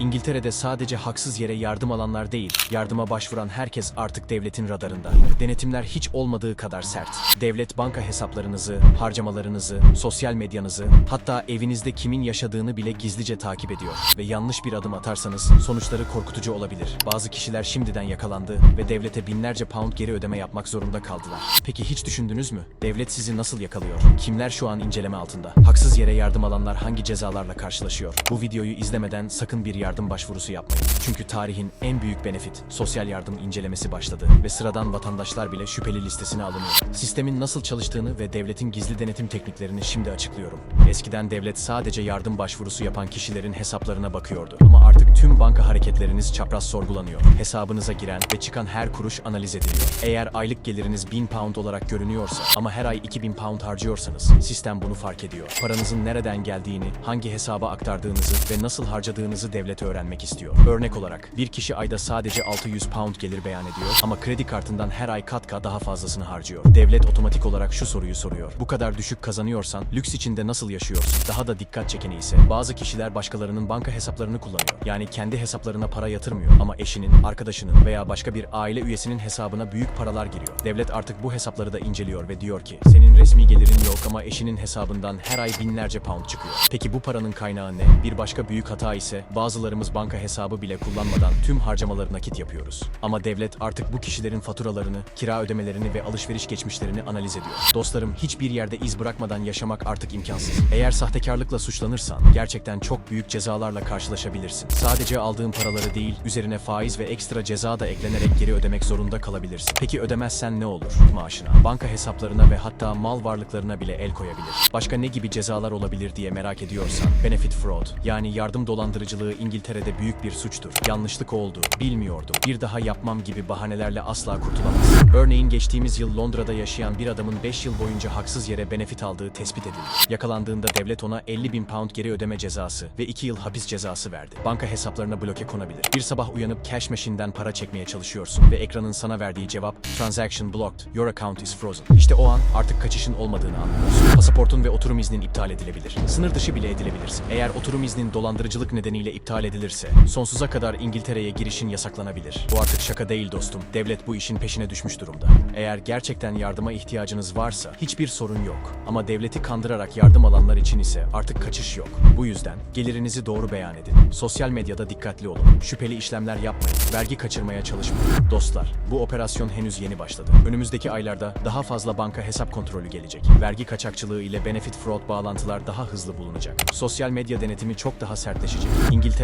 İngiltere'de sadece haksız yere yardım alanlar değil, yardıma başvuran herkes artık devletin radarında. Denetimler hiç olmadığı kadar sert. Devlet banka hesaplarınızı, harcamalarınızı, sosyal medyanızı, hatta evinizde kimin yaşadığını bile gizlice takip ediyor. Ve yanlış bir adım atarsanız sonuçları korkutucu olabilir. Bazı kişiler şimdiden yakalandı ve devlete binlerce pound geri ödeme yapmak zorunda kaldılar. Peki hiç düşündünüz mü? Devlet sizi nasıl yakalıyor? Kimler şu an inceleme altında? Haksız yere yardım alanlar hangi cezalarla karşılaşıyor? Bu videoyu izlemeden sakın bir yardım başvurusu yapmayın. Çünkü tarihin en büyük benefit, sosyal yardım incelemesi başladı ve sıradan vatandaşlar bile şüpheli listesine alınıyor. Sistemin nasıl çalıştığını ve devletin gizli denetim tekniklerini şimdi açıklıyorum. Eskiden devlet sadece yardım başvurusu yapan kişilerin hesaplarına bakıyordu. Ama artık tüm banka hareketleriniz çapraz sorgulanıyor. Hesabınıza giren ve çıkan her kuruş analiz ediliyor. Eğer aylık geliriniz 1000 pound olarak görünüyorsa ama her ay 2000 pound harcıyorsanız sistem bunu fark ediyor. Paranızın nereden geldiğini, hangi hesaba aktardığınızı ve nasıl harcadığınızı devlet öğrenmek istiyor. Örnek olarak bir kişi ayda sadece 600 pound gelir beyan ediyor ama kredi kartından her ay kat kat daha fazlasını harcıyor. Devlet otomatik olarak şu soruyu soruyor. Bu kadar düşük kazanıyorsan lüks içinde nasıl yaşıyorsun? Daha da dikkat çekeni ise bazı kişiler başkalarının banka hesaplarını kullanıyor. Yani kendi hesaplarına para yatırmıyor ama eşinin, arkadaşının veya başka bir aile üyesinin hesabına büyük paralar giriyor. Devlet artık bu hesapları da inceliyor ve diyor ki senin resmi gelirin yok ama eşinin hesabından her ay binlerce pound çıkıyor. Peki bu paranın kaynağı ne? Bir başka büyük hata ise bazılarımız banka hesabı bile kullanmadan tüm harcamaları nakit yapıyoruz. Ama devlet artık bu kişilerin faturalarını, kira ödemelerini ve alışveriş geçmişlerini analiz ediyor. Dostlarım hiçbir yerde iz bırakmadan yaşamak artık imkansız. Eğer sahtekarlıkla suçlanırsan gerçekten çok büyük cezalarla karşılaşabilirsin. Sadece aldığın paraları değil, üzerine faiz ve ekstra ceza da eklenerek geri ödemek zorunda kalabilirsin. Peki ödemezsen ne olur? Maaşına, banka hesaplarına ve hatta mal varlıklarına bile el koyabilir. Başka ne gibi cezalar olabilir diye merak ediyorsan, benefit fraud yani yardım dolandırıcılığı İngiltere'de büyük bir suçtur. Yanlışlık oldu, bilmiyordum, bir daha yapmam gibi bahanelerle asla kurtulamazsın. Örneğin geçtiğimiz yıl Londra'da yaşayan bir adamın 5 yıl boyunca haksız yere benefit aldığı tespit edildi. Yakalandığında devlet ona 50 bin pound geri ödeme cezası ve 2 yıl hapis cezası verdi. Banka hesaplarına bloke konabilir. Bir sabah uyanıp cash machine'den para çekmeye çalışıyorsun ve ekranın sana verdiği cevap Transaction blocked, your account is frozen. İşte o an artık kaçışın olmadığını anlıyorsun. Pasaportun ve oturum iznin iptal edilebilir. Sınır dışı bile edilebilirsin. Eğer oturum iznin dolandırıcılık nedeniyle iptal edilirse, sonsuza kadar İngiltere'ye girişin yasaklanabilir. Bu artık şaka değil dostum. Devlet bu işin peşine düşmüş durumda. Eğer gerçekten yardıma ihtiyacınız varsa hiçbir sorun yok. Ama devleti kandırarak yardım alanlar için ise artık kaçış yok. Bu yüzden gelirinizi doğru beyan edin. Sosyal medyada dikkatli olun. Şüpheli işlemler yapmayın. Vergi kaçırmaya çalışmayın. Dostlar, bu operasyon henüz yeni başladı. Önümüzdeki aylarda daha fazla banka hesap kontrolü gelecek. Vergi kaçakçılığı ile benefit fraud bağlantılar daha hızlı bulunacak. Sosyal medya denetimi çok daha sertleşecek.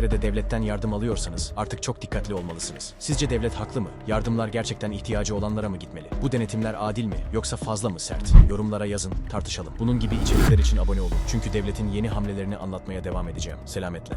İngiltere'de devletten yardım alıyorsanız artık çok dikkatli olmalısınız. Sizce devlet haklı mı? Yardımlar gerçekten ihtiyacı olanlara mı gitmeli? Bu denetimler adil mi yoksa fazla mı sert? Yorumlara yazın, tartışalım. Bunun gibi içerikler için abone olun. Çünkü devletin yeni hamlelerini anlatmaya devam edeceğim. Selametle.